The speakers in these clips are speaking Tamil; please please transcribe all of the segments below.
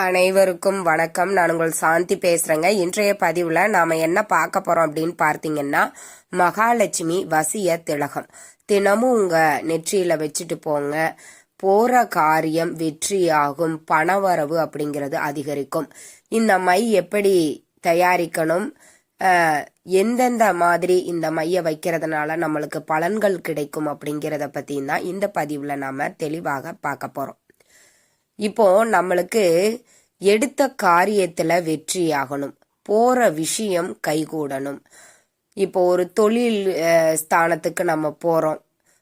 அனைவருக்கும் வணக்கம். நான் உங்கள் சாந்தி பேசுறேங்க. இன்றைய பதிவுல நாம என்ன பார்க்க போறோம் அப்படின்னு பார்த்தீங்கன்னா மகாலட்சுமி வசிய திலகம். தினமும் உங்க நெற்றியில வச்சுட்டு போங்க. போற காரியம் வெற்றியாகும். பணவரவு அப்படிங்கிறது அதிகரிக்கும். இந்த மை எப்படி தயாரிக்கணும்? எந்தெந்த மாதிரி இந்த மைய வைக்கிறதுனால நம்மளுக்கு பலன்கள் கிடைக்கும் அப்படிங்கிறத பத்தி தான் இந்த பதிவுல நாம தெளிவாக பார்க்க போறோம். இப்போ நம்மளுக்கு எடுத்த காரியத்துல வெற்றி ஆகணும் போற விஷயம் கைகூடணும். இப்போ ஒரு தொழில் ஸ்தானத்துக்கு நம்ம போறோம்.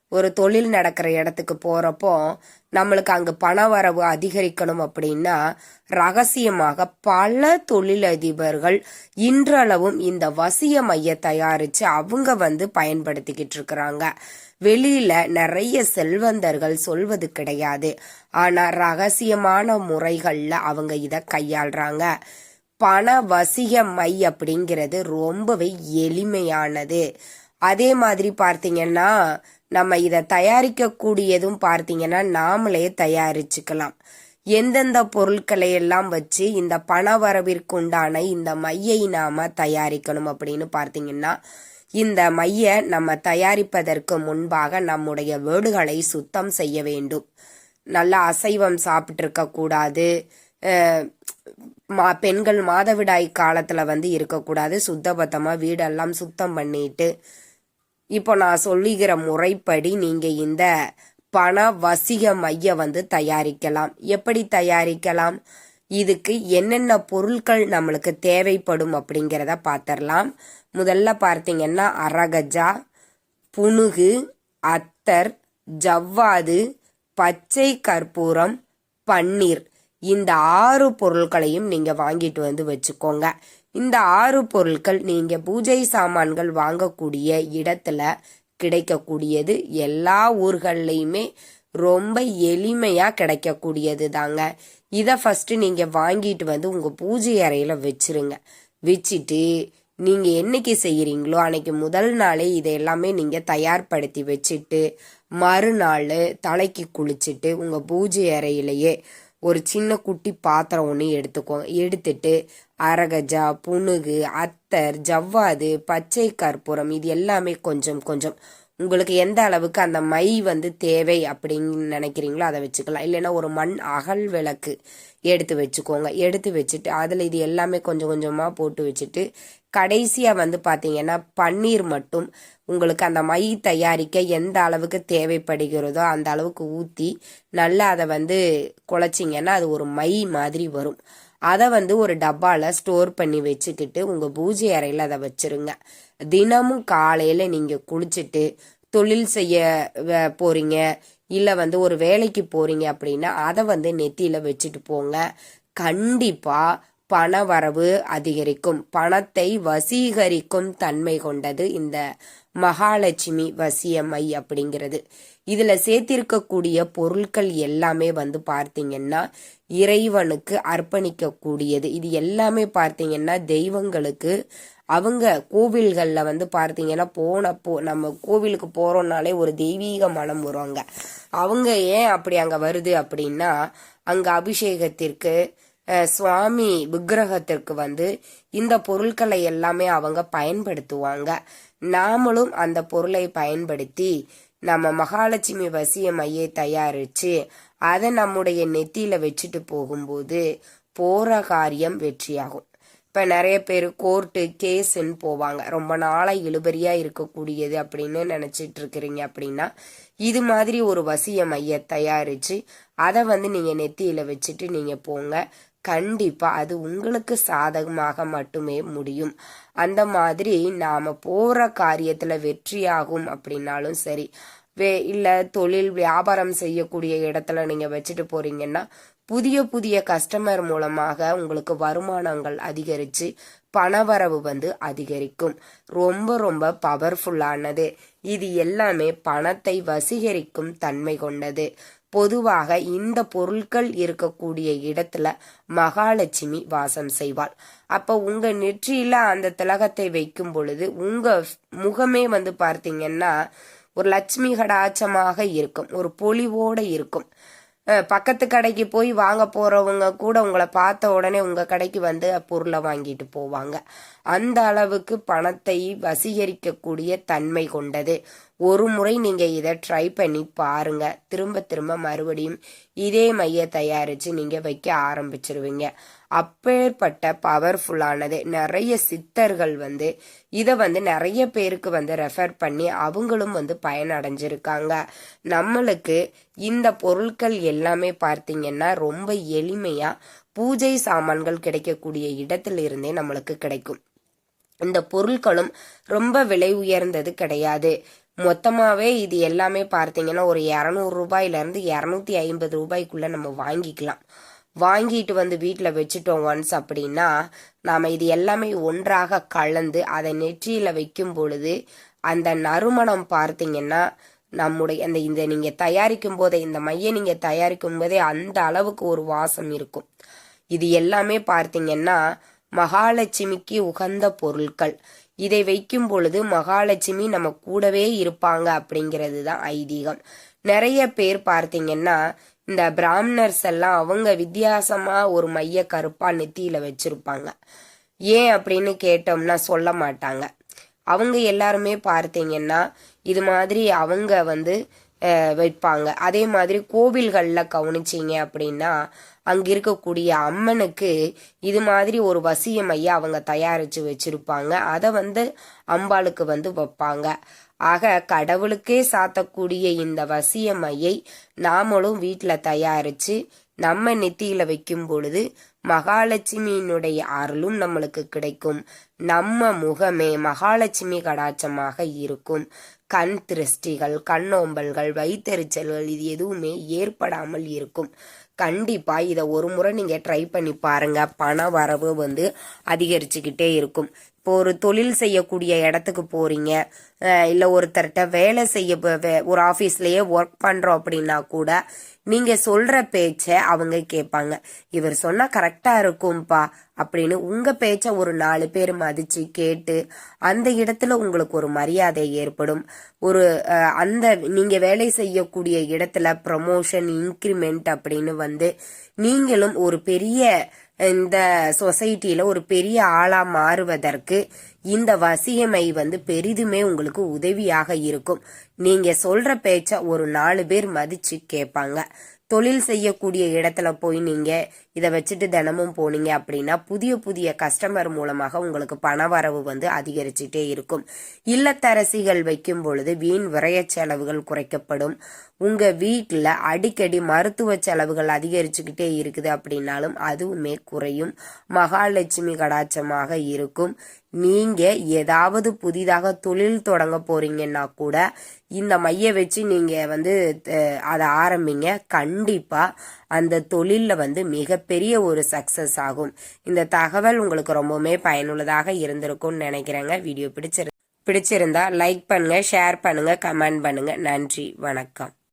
ஒரு தொழில் நடக்கிற இடத்துக்கு போறப்போ நம்மளுக்கு அங்க பண வரவு அதிகரிக்கணும் அப்படின்னா ரகசியமாக பல தொழிலதிபர்கள் இன்றளவும் இந்த வசிய மைய தயாரிச்சு அவங்க வந்து பயன்படுத்திக்கிட்டு இருக்கிறாங்க. வெளியில நிறைய செல்வந்தர்கள் சொல்வது கிடையாது. ஆனா ரகசியமான முறைகள்ல அவங்க இத கையாள்றாங்க. பண வசிய மை அப்படிங்கிறது ரொம்பவே எளிமையானது. அதே மாதிரி பார்த்தீங்கன்னா நம்ம இதை தயாரிக்கக்கூடியதும் பார்த்தீங்கன்னா நாமளே தயாரிச்சுக்கலாம். எந்தெந்த பொருட்களை எல்லாம் வச்சு இந்த பண வரவிற்குண்டான இந்த மையை நாம தயாரிக்கணும் அப்படின்னு பார்த்தீங்கன்னா இந்த மைய நம்ம தயாரிப்பதற்கு முன்பாக நம்முடைய வீடுகளை சுத்தம் செய்ய வேண்டும். நல்ல அசைவம் சாப்பிட்டு கூடாது மா பெண்கள் மாதவிடாய் காலத்தில் வந்து இருக்கக்கூடாது. சுத்தபத்தமாக வீடெல்லாம் சுத்தம் பண்ணிட்டு இப்போ நான் சொல்லுகிற முறைப்படி நீங்கள் இந்த பண வசிக மைய வந்து தயாரிக்கலாம். எப்படி தயாரிக்கலாம்? இதுக்கு என்னென்ன பொருட்கள் நம்மளுக்கு தேவைப்படும் அப்படிங்கிறத பார்த்துடலாம் முதல்ல பார்த்தீங்கன்னா அரகஜா புனுகு அத்தர் ஜவ்வாது பச்சை கற்பூரம் பன்னீர். இந்த ஆறு பொருட்களையும் நீங்கள் வாங்கிட்டு வந்து வச்சுக்கோங்க. இந்த ஆறு பொருட்கள் நீங்கள் பூஜை சாமான்கள் வாங்கக்கூடிய இடத்துல கிடைக்கக்கூடியது எல்லா ஊர்கள்லையுமே ரொம்ப எளிமையாக கிடைக்கக்கூடியது தாங்க இதை ஃபஸ்ட்டு நீங்கள் வாங்கிட்டு வந்து உங்கள் பூஜை அறையில் வச்சிருங்க. வச்சுட்டு நீங்கள் என்னைக்கு செய்கிறீங்களோ அன்னைக்கு முதல் நாளே இதை எல்லாமே நீங்கள் தயார்படுத்தி வச்சுட்டு மறுநாள் தலைக்கு குளிச்சுட்டு உங்கள் பூஜை அறையிலேயே ஒரு சின்ன குட்டி பாத்திரம் ஒன்று எடுத்துக்கோங்க எடுத்துட்டு அரகஜா புனுகு அத்தர் ஜவ்வாது பச்சை கற்பூரம் இது எல்லாமே கொஞ்சம் கொஞ்சம். உங்களுக்கு எந்த அளவுக்கு அந்த மை வந்து தேவை அப்படின்னு நினைக்கிறீங்களோ அதை வச்சுக்கலாம். இல்லைன்னா ஒரு மண் அகல் விளக்கு எடுத்து வச்சுக்கோங்க. எடுத்து வச்சுட்டு அதில் இது எல்லாமே கொஞ்சம் கொஞ்சமாக போட்டு வச்சுட்டு கடைசியாக வந்து பார்த்தீங்கன்னா பன்னீர் மட்டும் உங்களுக்கு அந்த மை தயாரிக்க எந்த அளவுக்கு தேவைப்படுகிறதோ அந்த அளவுக்கு ஊற்றி நல்லா அதை வந்து குழச்சிங்கன்னா அது ஒரு மை மாதிரி வரும். அதை வந்து ஒரு டப்பால ஸ்டோர் பண்ணி வச்சுக்கிட்டு உங்க பூஜை அறையில அதை வச்சிருங்க. தினமும் காலையில நீங்க குளிச்சுட்டு தொழில் செய்ய போகிறீங்க போறீங்க. இல்ல வந்து ஒரு வேலைக்கு போறீங்க அப்படின்னா அதை வந்து நெத்தியில வச்சுட்டு போங்க. கண்டிப்பா பண வரவு அதிகரிக்கும். பணத்தை வசீகரிக்கும் தன்மை கொண்டது இந்த மகாலட்சுமி வசியமை அப்படிங்கிறது. இதுல சேர்த்திருக்கக்கூடிய பொருட்கள் எல்லாமே வந்து பார்த்தீங்கன்னா இறைவனுக்கு அர்ப்பணிக்க கூடியது இது எல்லாமே பார்த்தீங்கன்னா தெய்வங்களுக்கு அவங்க கோவில்களில் வந்து பார்த்தீங்கன்னா போனப்போ நம்ம கோவிலுக்கு போறோம்னாலே ஒரு தெய்வீக மனம் வருவாங்க. அவங்க ஏன் அப்படி அங்க வருது அப்படின்னா அங்க அபிஷேகத்திற்கு சுவாமி விக்கிரகத்திற்கு வந்து இந்த பொருட்களை எல்லாமே அவங்க பயன்படுத்துவாங்க. நாமளும் அந்த பொருளை பயன்படுத்தி நம்ம மகாலட்சுமி வசிய மையை தயாரிச்சு அதை நம்முடைய நெத்தியில வச்சுட்டு போகும்போது போற காரியம் வெற்றியாகும். இப்ப நிறைய பேர் கோர்ட்டு கேஸ்ன்னு போவாங்க. ரொம்ப நாளா இழுபறியா இருக்கக்கூடியது அப்படின்னு நினைச்சிட்டு இருக்கிறீங்க அப்படின்னா இது மாதிரி ஒரு வசிய மைய தயாரிச்சு அதை வந்து நீங்க நெத்தியில வச்சுட்டு நீங்க போங்க. கண்டிப்பா அது உங்களுக்கு சாதகமாக மட்டுமே முடியும். அந்த மாதிரி நாம போற காரியத்துல வெற்றியாகும் அப்படின்னாலும் சரி வே இல்ல தொழில் வியாபாரம் செய்யக்கூடிய இடத்துல நீங்க வச்சுட்டு போறீங்கன்னா புதிய புதிய கஸ்டமர் மூலமாக உங்களுக்கு வருமானங்கள் அதிகரிச்சு பணவரவு வந்து அதிகரிக்கும். ரொம்ப ரொம்ப பவர்ஃபுல்லானது இது எல்லாமே பணத்தை வசீகரிக்கும் தன்மை கொண்டது. பொதுவாக இந்த பொருட்கள் இருக்கக்கூடிய இடத்துல மகாலட்சுமி வாசம் செய்வாள். அப்ப உங்க நெற்றியில அந்த திலகத்தை வைக்கும் பொழுது உங்க முகமே வந்து பார்த்தீங்கன்னா ஒரு லட்சுமி கடாச்சமாக இருக்கும் ஒரு பொலிவோட இருக்கும். பக்கத்து கடைக்கு போய் வாங்க போறவங்க கூட உங்களை பார்த்த உடனே உங்க கடைக்கு வந்து பொருளை வாங்கிட்டு போவாங்க. அந்த அளவுக்கு பணத்தை வசீகரிக்கக்கூடிய தன்மை கொண்டது. ஒரு முறை நீங்கள் இதை ட்ரை பண்ணி பாருங்க. திரும்ப திரும்ப மறுபடியும் இதே மைய தயாரித்து நீங்கள் வைக்க ஆரம்பிச்சிருவீங்க. அப்பேற்பட்ட பவர்ஃபுல்லானது நிறைய சித்தர்கள் வந்து இதை வந்து நிறைய பேருக்கு வந்து ரெஃபர் பண்ணி அவங்களும் வந்து பயனடைஞ்சிருக்காங்க. நம்மளுக்கு இந்த பொருட்கள் எல்லாமே பார்த்தீங்கன்னா ரொம்ப எளிமையாக பூஜை சாமான்கள் கிடைக்கக்கூடிய இடத்துல இருந்தே நம்மளுக்கு கிடைக்கும். இந்த பொருட்களும் ரொம்ப விலை உயர்ந்தது கிடையாது. மொத்தமாகவே இது எல்லாமே பார்த்தீங்கன்னா ஒரு இரநூறு ரூபாயிலேருந்து இரநூத்தி ஐம்பது ரூபாய்க்குள்ளே நம்ம வாங்கிக்கலாம். வாங்கிட்டு வந்து வீட்டில் வச்சுட்டோம் ஒன்ஸ் அப்படின்னா நாம் இது எல்லாமே ஒன்றாக கலந்து அதை நெற்றியில் வைக்கும் பொழுது அந்த நறுமணம் பார்த்தீங்கன்னா நம்முடைய அந்த இந்த நீங்கள் தயாரிக்கும் போதே இந்த மைய நீங்கள் தயாரிக்கும் போதே அந்த அளவுக்கு ஒரு வாசம் இருக்கும். இது எல்லாமே பார்த்தீங்கன்னா மகாலட்சுமிக்கு உகந்த பொருட்கள் இதை வைக்கும் பொழுது மகாலட்சுமி நம்ம கூடவே இருப்பாங்க அப்படிங்கிறது தான் ஐதீகம். நிறைய பேர் பார்த்தீங்கன்னா இந்த பிராமணர்ஸ் எல்லாம் அவங்க வித்தியாசமா ஒரு மைய கருப்பா நெத்தியில வச்சிருப்பாங்க. ஏன் அப்படின்னு கேட்டோம்னா சொல்ல மாட்டாங்க. அவங்க எல்லாருமே பார்த்தீங்கன்னா இது மாதிரி அவங்க வந்து அஹ், வைப்பாங்க. அதே மாதிரி கோவில்களில் கவனிச்சிங்க அப்படின்னா அங்கே இருக்கக்கூடிய அம்மனுக்கு இது மாதிரி ஒரு வசிய மைய அவங்க தயாரித்து வச்சிருப்பாங்க. அதை வந்து அம்பாளுக்கு வந்து வைப்பாங்க. ஆக கடவுளுக்கே சாத்தக்கூடிய இந்த வசிய மையை நாமளும் வீட்டில் தயாரித்து நம்ம நெத்தியில வைக்கும் பொழுது மகாலட்சுமியினுடைய அருளும் நம்மளுக்கு கிடைக்கும். நம்ம முகமே மகாலட்சுமி கடாட்சமாக இருக்கும். கண் திருஷ்டிகள் கண்ணோம்பல்கள் வயிற்றெரிச்சல்கள் இது எதுவுமே ஏற்படாமல் இருக்கும். கண்டிப்பாக இதை ஒரு முறை நீங்கள் ட்ரை பண்ணி பாருங்கள் பண வரவு வந்து அதிகரிச்சுக்கிட்டே இருக்கும். இப்போ ஒரு தொழில் செய்யக்கூடிய இடத்துக்கு போகிறீங்க இல்லை ஒருத்தர்கிட்ட வேலை செய்ய வே- ஒரு ஆஃபீஸ்லேயே ஒர்க் பண்ணுறோம் அப்படின்னா கூட நீங்கள் சொல்கிற பேச்சை அவங்க கேட்பாங்க. இவர் சொன்னால் கரெக்டாக இருக்கும்ப்பா அப்படின்னு உங்கள் பேச்சை ஒரு நாலு பேர் மதித்து கேட்டு அந்த இடத்துல உங்களுக்கு ஒரு மரியாதை ஏற்படும். ஒரு அந்த நீங்கள் வேலை செய்யக்கூடிய இடத்துல ப்ரமோஷன் இன்க்ரிமெண்ட் அப்படின்னு வந்து நீங்களும் ஒரு பெரிய இந்த சொசைட்டியில் ஒரு பெரிய ஆளாக மாறுவதற்கு இந்த வசியமை வந்து பெரிதுமே உங்களுக்கு உதவியாக இருக்கும். நீங்க சொல்ற பேச்ச ஒரு நாலு பேர் மதிச்சு கேட்பாங்க தொழில் செய்யக்கூடிய இடத்துல போய் நீங்க இதை வச்சுட்டு தினமும் போனீங்க அப்படின்னா புதிய புதிய கஸ்டமர் மூலமாக உங்களுக்கு பண வரவு வந்து அதிகரிச்சுட்டே இருக்கும். இல்லத்தரசிகள் வைக்கும் பொழுது வீண் விரய செலவுகள் குறைக்கப்படும். உங்க வீட்டில் அடிக்கடி மருத்துவ செலவுகள் அதிகரிச்சுக்கிட்டே இருக்குது அப்படின்னாலும் அதுவுமே குறையும். மகாலட்சுமி கடாட்சமாக இருக்கும். நீங்க ஏதாவது புதிதாக தொழில் தொடங்க போறீங்கன்னா கூட இந்த மைய வச்சு நீங்கள் வந்து அதை ஆரம்பிங்க. கண்டிப்பாக அந்த தொழிலில் வந்து மிகப்பெரிய ஒரு சக்ஸஸ் ஆகும். இந்த தகவல் உங்களுக்கு ரொம்பவுமே பயனுள்ளதாக இருந்திருக்கும்னு நினைக்கிறேங்க. வீடியோ பிடிச்சிரு பிடிச்சிருந்தா லைக் பண்ணுங்கள் ஷேர் பண்ணுங்கள் கமெண்ட் பண்ணுங்கள் நன்றி வணக்கம்.